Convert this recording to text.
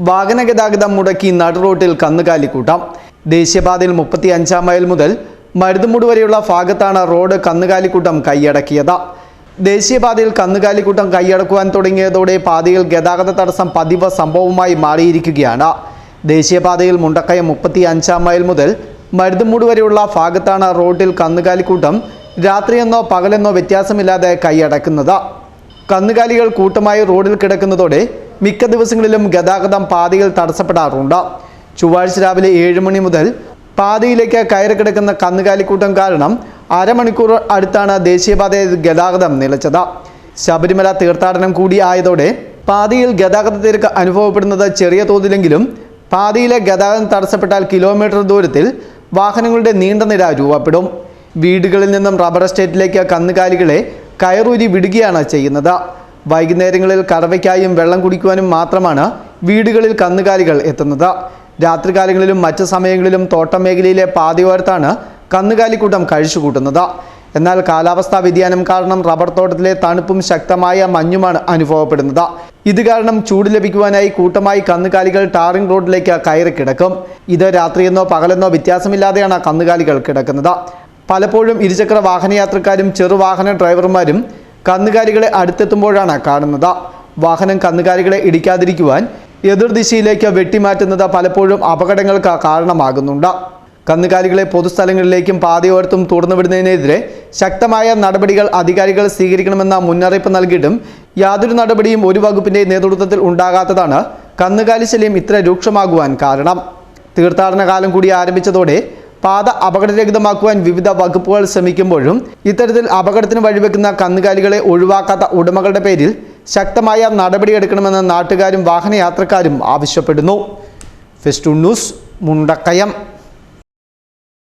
വാഹന ഗതാഗതം മുടക്കി നടുറോട്ടിൽ കന്നുകാലിക്കൂട്ടം. ദേശീയപാതയിൽ മുപ്പത്തി അഞ്ചാം മൈൽ മുതൽ മരുതുമുട് വരെയുള്ള ഭാഗത്താണ് റോഡ് കന്നുകാലിക്കൂട്ടം കൈയടക്കിയത്. ദേശീയപാതയിൽ കന്നുകാലിക്കൂട്ടം കൈയടക്കുവാൻ തുടങ്ങിയതോടെ പാതയിൽ ഗതാഗത തടസ്സം പതിവ് സംഭവമായി മാറിയിരിക്കുകയാണ്. ദേശീയപാതയിൽ മുണ്ടക്കയം മുപ്പത്തി അഞ്ചാം മൈൽ മുതൽ മരുതുമൂട് വരെയുള്ള ഭാഗത്താണ് റോഡിൽ കന്നുകാലിക്കൂട്ടം രാത്രിയെന്നോ പകലെന്നോ വ്യത്യാസമില്ലാതെ കൈയടക്കുന്നത്. കന്നുകാലികൾ കൂട്ടമായി റോഡിൽ കിടക്കുന്നതോടെ മിക്ക ദിവസങ്ങളിലും ഗതാഗതം പാതയിൽ തടസ്സപ്പെടാറുണ്ട്. ചൊവ്വാഴ്ച രാവിലെ ഏഴ് മണി മുതൽ പാതയിലേക്ക് കയറി കിടക്കുന്ന കന്നുകാലിക്കൂട്ടം കാരണം അരമണിക്കൂർ അടുത്താണ് ദേശീയപാതയിൽ ഗതാഗതം നിലച്ചത്. ശബരിമല തീർത്ഥാടനം കൂടി ആയതോടെ പാതയിൽ ഗതാഗത തിരക്ക് അനുഭവപ്പെടുന്നത് ചെറിയ തോതിലെങ്കിലും പാതയിലെ ഗതാഗതം തടസ്സപ്പെട്ടാൽ കിലോമീറ്റർ ദൂരത്തിൽ വാഹനങ്ങളുടെ നീണ്ട നിര രൂപപ്പെടും. വീടുകളിൽ നിന്നും റബ്ബർ എസ്റ്റേറ്റിലേക്ക് കന്നുകാലികളെ കയറൂരി വിടുകയാണ് ചെയ്യുന്നത്. വൈകുന്നേരങ്ങളിൽ കറവയ്ക്കായും വെള്ളം കുടിക്കുവാനും മാത്രമാണ് വീടുകളിൽ കന്നുകാലികൾ എത്തുന്നത്. രാത്രികാലങ്ങളിലും മറ്റ് സമയങ്ങളിലും തോട്ടം മേഖലയിലെ പാതയോരത്താണ് കന്നുകാലിക്കൂട്ടം കഴിച്ചുകൂട്ടുന്നത്. എന്നാൽ കാലാവസ്ഥാ വ്യതിയാനം കാരണം റബ്ബർ തോട്ടത്തിലെ തണുപ്പും ശക്തമായ മഞ്ഞുമാണ് അനുഭവപ്പെടുന്നത്. ഇത് കാരണം ചൂട് ലഭിക്കുവാനായി കൂട്ടമായി കന്നുകാലികൾ ടാറിംഗ് റോഡിലേക്ക് കയറി കിടക്കും. ഇത് രാത്രിയെന്നോ പകലെന്നോ വ്യത്യാസമില്ലാതെയാണ് കന്നുകാലികൾ കിടക്കുന്നത്. പലപ്പോഴും ഇരുചക്ര വാഹനയാത്രക്കാരും ചെറുവാഹന ഡ്രൈവർമാരും കന്നുകാലികളെ അടുത്തെത്തുമ്പോഴാണ് കാണുന്നത്. വാഹനം കന്നുകാലികളെ ഇടിക്കാതിരിക്കുവാൻ എതിർദിശയിലേക്ക് വെട്ടിമാറ്റുന്നത് പലപ്പോഴും അപകടങ്ങൾക്ക് കാരണമാകുന്നുണ്ട്. കന്നുകാലികളെ പൊതുസ്ഥലങ്ങളിലേക്കും പാതയോരത്തും തുറന്നുവിടുന്നതിനെതിരെ ശക്തമായ നടപടികൾ അധികാരികൾ സ്വീകരിക്കണമെന്ന മുന്നറിയിപ്പ് നൽകിയിട്ടും യാതൊരു നടപടിയും ഒരു വകുപ്പിന്റെ നേതൃത്വത്തിൽ ഉണ്ടാകാത്തതാണ് കന്നുകാലി ശല്യം ഇത്ര രൂക്ഷമാകുവാൻ കാരണം. തീർത്ഥാടന കാലം കൂടി ആരംഭിച്ചതോടെ പാത അപകടരഹിതമാക്കുവാൻ വിവിധ വകുപ്പുകൾ ശ്രമിക്കുമ്പോഴും ഇത്തരത്തിൽ അപകടത്തിന് വഴിവെക്കുന്ന കന്നുകാലികളെ ഒഴിവാക്കാത്ത ഉടമകളുടെ പേരിൽ ശക്തമായ നടപടിയെടുക്കണമെന്ന് നാട്ടുകാരും വാഹനയാത്രക്കാരും ആവശ്യപ്പെടുന്നു. Fest news Mundakayam.